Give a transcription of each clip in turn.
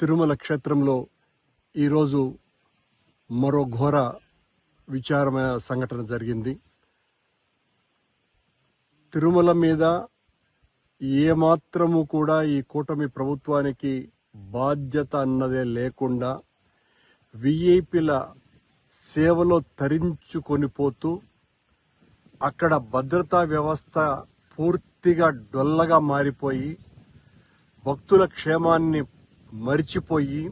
తిరుమల క్షేత్రంలో ఈరోజు మరో ఘోర విచారమైన సంఘటన జరిగింది. తిరుమల మీద ఏమాత్రము కూడా ఈ కూటమి ప్రభుత్వానికి బాధ్యత అన్నదే లేకుండా విఐపిల సేవలో తరించుకొని పోతూ అక్కడ భద్రతా వ్యవస్థ పూర్తిగా డొల్లగా మారిపోయి భక్తుల క్షేమాన్ని మరిచిపోయి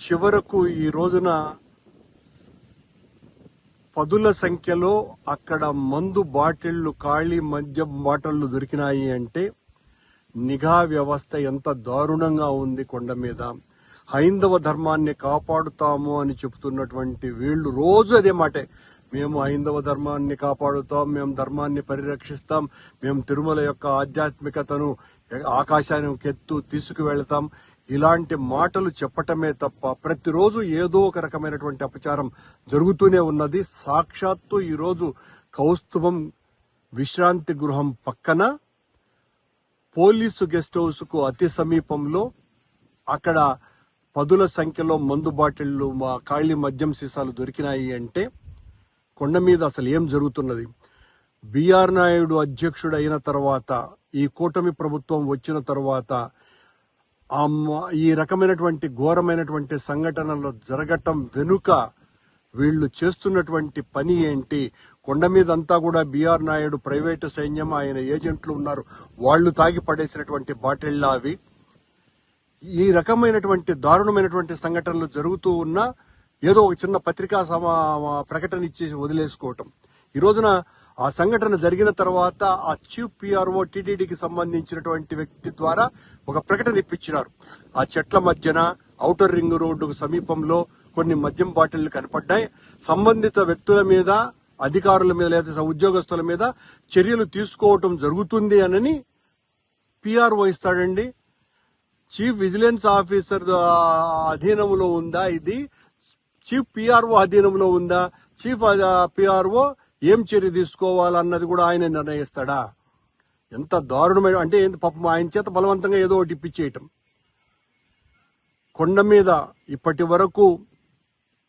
చివరకు ఈ రోజున పదుల సంఖ్యలో అక్కడ మందు బాటిళ్ళు ఖాళీ మద్యం బాటిళ్ళు దొరికినాయి అంటే నిఘా వ్యవస్థ ఎంత దారుణంగా ఉంది కొండ మీద. హైందవ ధర్మాన్ని కాపాడుతాము అని చెబుతున్నటువంటి వీళ్ళు రోజు అదే మాటే. మేము హైందవ ధర్మాన్ని కాపాడుతాం మేము ధర్మాన్ని పరిరక్షిస్తాం మేము తిరుమల యొక్క ఆధ్యాత్మికతను ఆకాశానికి ఎత్తు తీసుకువెళ్తాం ఇలాంటి మాటలు చెప్పటమే తప్ప ప్రతిరోజు ఏదో ఒక రకమైనటువంటి అపచారం జరుగుతూనే ఉన్నది. సాక్షాత్తు ఈరోజు కౌస్తుభం విశ్రాంతి గృహం పక్కన పోలీసు గెస్ట్ హౌస్కు అతి సమీపంలో అక్కడ పదుల సంఖ్యలో మందు బాటిళ్ళు మా ఖాళీ మద్యం సీసాలు దొరికినాయి అంటే కొండ మీద అసలు ఏం జరుగుతున్నది? బీఆర్ నాయుడు అధ్యక్షుడు అయిన తర్వాత ఈ కూటమి ప్రభుత్వం వచ్చిన తర్వాత ఈ రకమైనటువంటి ఘోరమైనటువంటి సంఘటనలు జరగటం వెనుక వీళ్ళు చేస్తున్నటువంటి పని ఏంటి? కొండ మీద అంతా కూడా బీఆర్ నాయుడు ప్రైవేటు సైన్యం ఆయన ఏజెంట్లు ఉన్నారు. వాళ్ళు తాగి పడేసినటువంటి బాటిళ్ళ అవి. ఈ రకమైనటువంటి దారుణమైనటువంటి సంఘటనలు జరుగుతూ ఉన్నా ఏదో ఒక చిన్న పత్రికా సమా ప్రకటన ఇచ్చేసి వదిలేసుకోవటం. ఈ రోజున ఆ సంఘటన జరిగిన తర్వాత ఆ చీఫ్ పిఆర్ఓ టీటీడీకి సంబంధించినటువంటి వ్యక్తి ద్వారా ఒక ప్రకటన ఇప్పించినారు. ఆ చెట్ల మధ్యన ఔటర్ రింగ్ రోడ్డుకు సమీపంలో కొన్ని మద్యం బాటిళ్ళు కనపడ్డాయి. సంబంధిత వ్యక్తుల మీద అధికారుల మీద లేదా ఉద్యోగస్తుల మీద చర్యలు తీసుకోవటం జరుగుతుంది అనని పిఆర్ఓ ఇస్తాడండి. చీఫ్ విజిలెన్స్ ఆఫీసర్ అధీనంలో ఉందా ఇది? చీఫ్ పిఆర్ఓ అధీనంలో ఉందా? చీఫ్ పిఆర్ఓ ఏం చర్య తీసుకోవాలన్నది కూడా ఆయన నిర్ణయిస్తాడా? ఎంత దారుణమైన అంటే పాపం ఆయన చేత బలవంతంగా ఏదో ఒకటి ఇప్పించేయటం కొండ మీద ఇప్పటి వరకు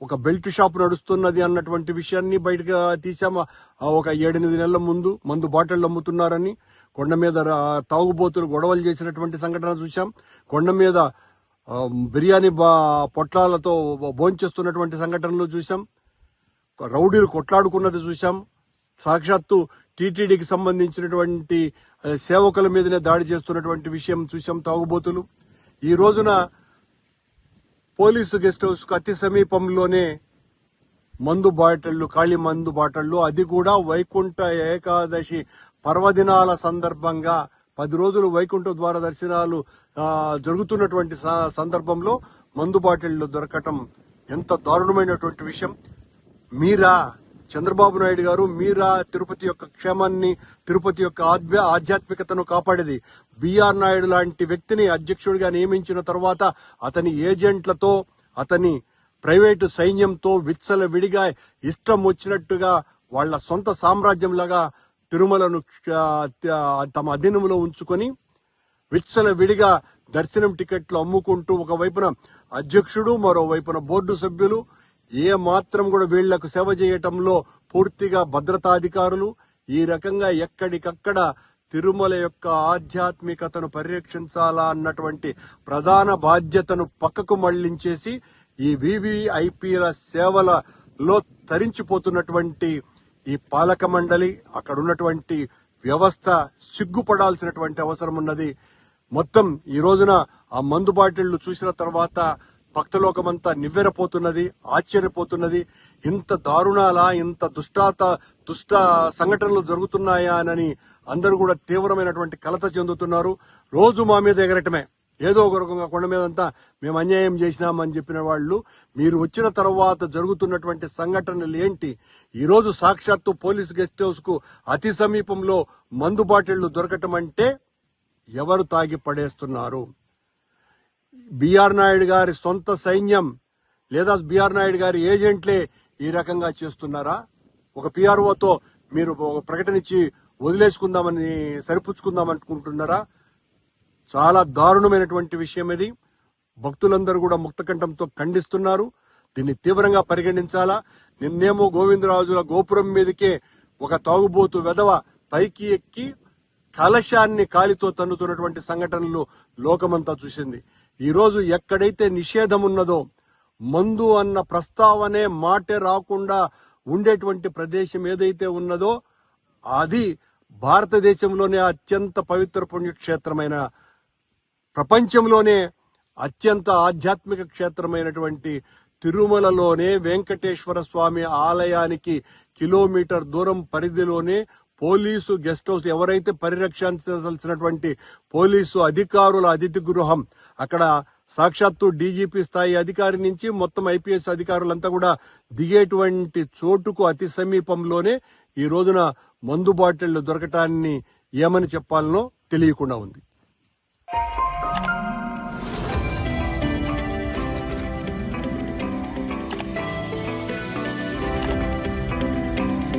ఒక బెల్ట్ షాప్ నడుస్తున్నది అన్నటువంటి విషయాన్ని బయటకు తీసాము ఒక ఏడెనిమిది నెలల ముందు మందు బాటిళ్ళు అమ్ముతున్నారని కొండ మీద తాగుబోతులు గొడవలు చేసినటువంటి సంఘటన చూసాం కొండ మీద బిర్యానీ బా పొట్లాలతో భోంచేస్తున్నటువంటి సంఘటనలు చూసాం రౌడీలు కొట్లాడుకున్నది చూసాం సాక్షాత్తు టీటీడీకి సంబంధించినటువంటి సేవకుల మీదనే దాడి చేస్తున్నటువంటి విషయం చూసాం తాగుబోతులు. ఈ రోజున పోలీసు గెస్ట్ హౌస్కు అతి సమీపంలోనే మందు బాటిళ్ళు ఖాళీ మందు బాటళ్ళు అది కూడా వైకుంఠ ఏకాదశి పర్వదినాల సందర్భంగా పది రోజులు వైకుంఠ ద్వార దర్శనాలు జరుగుతున్నటువంటి స- సందర్భంలో మందు బాటిళ్ళు దొరకటం ఎంత దారుణమైనటువంటి విషయం. మీరా చంద్రబాబు నాయుడు గారు మీరా తిరుపతి యొక్క క్షేమాన్ని తిరుపతి యొక్క ఆధ్య ఆధ్యాత్మికతను కాపాడేది. బిఆర్ నాయుడు లాంటి వ్యక్తిని అధ్యక్షుడిగా నియమించిన తర్వాత అతని ఏజెంట్లతో అతని ప్రైవేటు సైన్యంతో విత్సల విడిగా ఇష్టం వచ్చినట్టుగా వాళ్ళ సొంత సామ్రాజ్యంలాగా తిరుమలను తమ అధీనంలో ఉంచుకొని విచ్చల విడిగా దర్శనం టికెట్లు అమ్ముకుంటూ ఒకవైపున అధ్యక్షుడు మరోవైపున బోర్డు సభ్యులు ఏ మాత్రం కూడా వీళ్ళకు సేవ చేయటంలో పూర్తిగా భద్రతాధికారులు ఈ రకంగా ఎక్కడికక్కడ తిరుమల యొక్క ఆధ్యాత్మికతను పరిరక్షించాలా అన్నటువంటి ప్రధాన బాధ్యతను పక్కకు మళ్ళించేసి ఈ వివిఐపీల సేవలలో తరించిపోతున్నటువంటి ఈ పాలక మండలి అక్కడ ఉన్నటువంటి వ్యవస్థ సిగ్గుపడాల్సినటువంటి అవసరం ఉన్నది. మొత్తం ఈ రోజున ఆ మందు బాటిళ్ళు చూసిన తర్వాత భక్తలోకమంతా నివ్వెరపోతున్నది ఆశ్చర్యపోతున్నది. ఇంత దారుణాలా ఇంత దుష్టాత దుష్ట సంఘటనలు జరుగుతున్నాయా అని అందరూ కూడా తీవ్రమైనటువంటి కలత చెందుతున్నారు. రోజు మా మీద ఎగరటమే. ఏదో ఒక రకంగా కొండ మీద అంతా మేము అన్యాయం చేసినామని చెప్పిన వాళ్ళు మీరు వచ్చిన తర్వాత జరుగుతున్నటువంటి సంఘటనలు ఏంటి? ఈరోజు సాక్షాత్తు పోలీస్ గెస్ట్ హౌస్కు అతి సమీపంలో మందు బాటిళ్ళు దొరకటం అంటే ఎవరు తాగి పడేస్తున్నారు? బిఆర్ నాయుడు గారి సొంత సైన్యం లేదా బిఆర్ నాయుడు గారి ఏజెంట్లే ఈ రకంగా చేస్తున్నారా? ఒక పిఆర్ఓతో మీరు ఒక ప్రకటన ఇచ్చి వదిలేసుకుందామని సరిపుచ్చుకుందాం అనుకుంటున్నారా చాలా దారుణమైనటువంటి విషయం ఇది. భక్తులందరూ కూడా ముక్తకంఠంతో ఖండిస్తున్నారు. దీన్ని తీవ్రంగా పరిగణించాలా? నిన్నేమో గోవిందరాజుల గోపురం మీదకే ఒక తాగుబోతు వెధవ పైకి ఎక్కి కలశాన్ని కాలితో తన్నుతున్నటువంటి సంఘటనలు లోకమంతా చూసింది. ఈరోజు ఎక్కడైతే నిషేధం ఉన్నదో మందు అన్న ప్రస్తావనే మాటే రాకుండా ఉండేటువంటి ప్రదేశం ఏదైతే ఉన్నదో అది భారతదేశంలోనే అత్యంత పవిత్ర పుణ్యక్షేత్రమైన ప్రపంచంలోనే అత్యంత ఆధ్యాత్మిక క్షేత్రమైనటువంటి తిరుమలలోనే వెంకటేశ్వర స్వామి ఆలయానికి కిలోమీటర్ దూరం పరిధిలోనే పోలీసు గెస్ట్ హౌస్ ఎవరైతే పరిరక్షించాల్సినటువంటి పోలీసు అధికారుల అతిథి గృహం అక్కడ సాక్షాత్తు డీజీపీ స్థాయి అధికారి నుంచి మొత్తం ఐపీఎస్ అధికారులంతా కూడా దిగేటువంటి చోటుకు అతి సమీపంలోనే ఈ రోజున మందు బాటిళ్ళు దొరకటాన్ని ఏమని చెప్పాలనో తెలియకుండా ఉంది.